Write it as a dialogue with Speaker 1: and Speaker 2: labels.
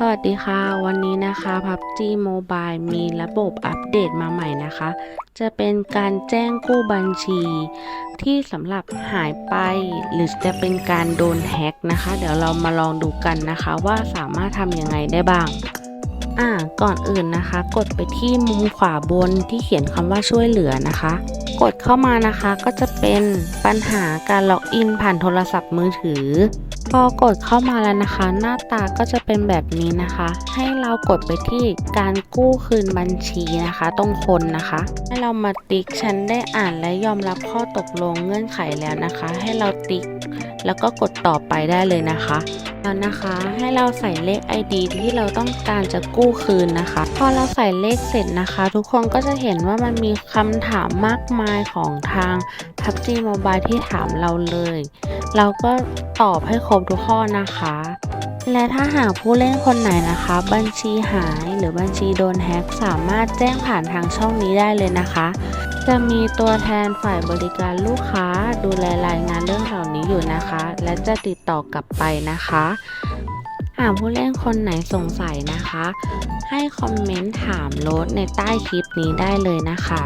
Speaker 1: สวัสดีค่ะ วันนี้นะคะ PUBG Mobile มีระบบอัปเดตมาใหม่นะคะ จะเป็นการแจ้งกู้บัญชี ที่สำหรับหายไป หรือจะเป็นการโดนแฮ็กนะคะ เดี๋ยวเรามาลองดูกันนะคะ ว่าสามารถทำยังไงได้บ้าง อ่า ก่อนอื่นนะคะ กดไปที่มุมขวาบนที่เขียนคำว่าช่วยเหลือนะคะ กดเข้ามานะคะก็จะเป็นปัญหาการล็อกอินผ่านโทรศัพท์มือถือ พอกดเข้ามาแล้วนะคะ หน้าตาก็จะเป็นแบบนี้นะคะ ให้เรากดไปที่การกู้คืนบัญชีนะคะ ตรงคนนะคะ ให้เรามาติ๊กฉันได้อ่านและยอมรับข้อตกลงเงื่อนไขแล้วนะคะ ให้เราติ๊กแล้วก็กดต่อไปได้เลยนะคะแล้วนะคะให้เราใส่เลข ID ที่เราต้องการจะกู้คืนนะคะ พอเราใส่เลขเสร็จนะคะ ทุกคนก็จะเห็นว่ามันมีคำถามมากมายของทาง PUBG Mobile ที่ถามเราเลย เราก็ตอบให้ครบทุกข้อนะคะ และถ้าหากผู้เล่นคนไหนนะคะ บัญชีหายหรือบัญชีโดนแฮ็กสามารถแจ้งผ่านทางช่องนี้ได้เลยนะคะ จะมีตัวแทนฝ่ายบริการลูกค้า ดูแลรายงานเรื่องเหล่านี้อยู่นะคะ และจะติดต่อกลับไปนะคะหากผู้เล่นคนไหนสงสัยนะคะ ให้คอมเมนต์ถามโรสในใต้คลิปนี้ได้เลยนะคะ